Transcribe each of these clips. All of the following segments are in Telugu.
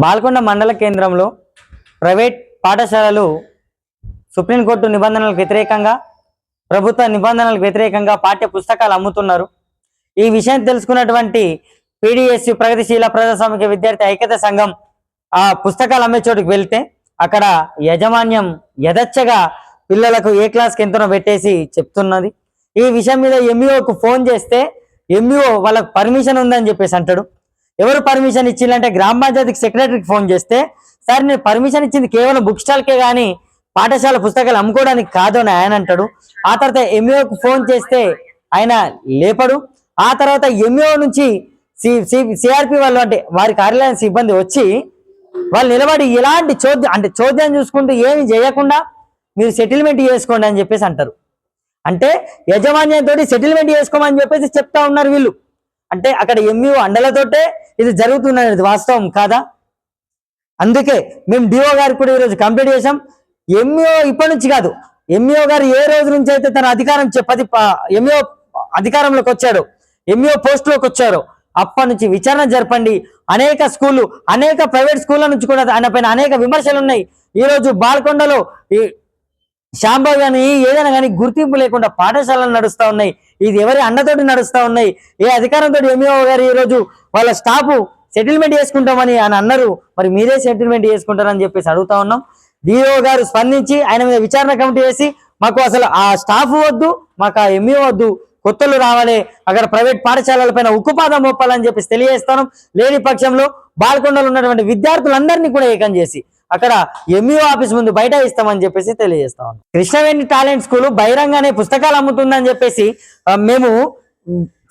బాల్కొండ మండల కేంద్రంలో ప్రైవేట్ పాఠశాలలు సుప్రీంకోర్టు నిబంధనలకు వ్యతిరేకంగా ప్రభుత్వ నిబంధనలకు వ్యతిరేకంగా పాఠ్య పుస్తకాలు అమ్ముతున్నారు. ఈ విషయం తెలుసుకున్నటువంటి పీడిఎస్యు ప్రగతిశీల ప్రజాస్వామిక విద్యార్థి ఐక్యత సంఘం ఆ పుస్తకాలు అమ్మే చోటుకు వెళ్తే అక్కడ యజమాన్యం యథచ్చగా పిల్లలకు ఏ క్లాస్కి ఎంతనో పెట్టేసి చెప్తున్నది. ఈ విషయం మీద ఎంఈఓకు ఫోన్ చేస్తే ఎంఈఓ వాళ్ళకి పర్మిషన్ ఉందని చెప్పేసి అంటాడు. ఎవరు పర్మిషన్ ఇచ్చిందంటే గ్రామ పంచాయతీకి సెక్రటరీకి ఫోన్ చేస్తే సార్ నేను పర్మిషన్ ఇచ్చింది కేవలం బుక్ స్టాల్కే కానీ పాఠశాల పుస్తకాలు అమ్ముకోవడానికి కాదు అని ఆయన అంటాడు. ఆ తర్వాత ఎంఈఓకి ఫోన్ చేస్తే ఆయన లేపడు. ఆ తర్వాత ఎంఈఓ నుంచి సిఆర్పి వాళ్ళు అంటే వారి కార్యాలయం సిబ్బంది వచ్చి వాళ్ళు నిలబడి ఎలాంటి చోద్యం అంటే చోద్యం చూసుకుంటూ ఏమి చేయకుండా మీరు సెటిల్మెంట్ చేసుకోండి అని చెప్పేసి అంటారు. అంటే యజమాన్యంతో సెటిల్మెంట్ చేసుకోమని చెప్పేసి చెప్తా ఉన్నారు వీళ్ళు. అంటే అక్కడ ఎంఈఓ అండలతోటే ఇది జరుగుతున్నది వాస్తవం కాదా? అందుకే మేము డిఓ గారికి కూడా ఈరోజు కంప్లీట్ చేసాం ఎంఈఓ ఇప్పటి నుంచి కాదు. ఎంఈఓ గారు ఏ రోజు నుంచి అయితే తన అధికారం చె- పది ఎంఈఓ అధికారంలోకి వచ్చాడు ఎంఈఓ పోస్టులోకి వచ్చారు అప్పటి నుంచి విచారణ జరపండి. అనేక స్కూళ్ళు అనేక ప్రైవేట్ స్కూళ్ళ నుంచి కూడా ఆయన పైన అనేక విమర్శలు ఉన్నాయి. ఈ రోజు బాల్కొండలో ఈ శాంబాబు కానీ ఏదైనా కానీ గుర్తింపు లేకుండా పాఠశాలలు నడుస్తూ ఉన్నాయి. ఇది ఎవరి అండతోటి నడుస్తూ ఉన్నాయి? ఏ అధికారంతో ఎంఈఓ గారు ఈరోజు వాళ్ళ స్టాఫ్ సెటిల్మెంట్ చేసుకుంటామని అని అన్నారు. మరి మీరే సెటిల్మెంట్ చేసుకుంటారని చెప్పేసి అడుగుతా ఉన్నాం. డిఓ గారు స్పందించి ఆయన మీద విచారణ కమిటీ వేసి మాకు అసలు ఆ స్టాఫ్ వద్దు మాకు ఆ ఎంఈఓ వద్దు కొత్తలు రావాలి అక్కడ ప్రైవేట్ పాఠశాలల పైన ఉక్కుపాదం మోపాలని చెప్పేసి తెలియజేస్తాను లేని పక్షంలో బాల్కొండలో ఉన్నటువంటి విద్యార్థులందరినీ కూడా ఏకం చేసి అక్కడ ఎంఈఓ ఆఫీస్ ముందు బయట ఇస్తామని చెప్పేసి తెలియజేస్తా ఉన్నాం. కృష్ణవేణి టాలెంట్ స్కూల్ బహిరంగానే పుస్తకాలు అమ్ముతుందని చెప్పేసి మేము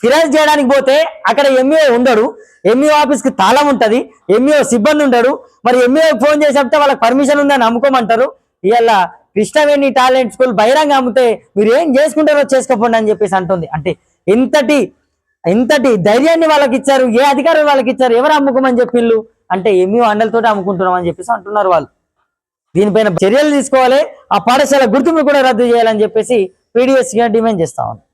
ఫిర్యాదు చేయడానికి పోతే అక్కడ ఎంఈఓ ఉండడు. ఎంఈఓ ఆఫీస్కి తాళం ఉంటది. ఎంఈఓ సిబ్బంది ఉండడు మరి ఎంఈఓ ఫోన్ చేసి చెప్తే వాళ్ళకి పర్మిషన్ ఉందని అమ్ముకోమంటారు ఇవాళ కృష్ణవేణి టాలెంట్ స్కూల్ బహిరంగ అమ్మితే మీరు ఏం చేసుకుంటారో చేసుకోపోండి అని చెప్పేసి అంటుంది. అంటే ఇంతటి ఇంతటి ధైర్యాన్ని వాళ్ళకి ఇచ్చారు ఏ అధికారులు వాళ్ళకి ఇచ్చారు ఎవరు అమ్ముకోమని చెప్పిళ్ళు? అంటే ఎంఈఓ అండలతోటి అమ్ముకుంటున్నాం అని చెప్పేసి అంటున్నారు వాళ్ళు. దీనిపైన చర్యలు తీసుకోవాలి. ఆ పాఠశాల గుర్తింపు కూడా రద్దు చేయాలని చెప్పేసి పీడిఎస్గా డిమాండ్ చేస్తా ఉన్నాం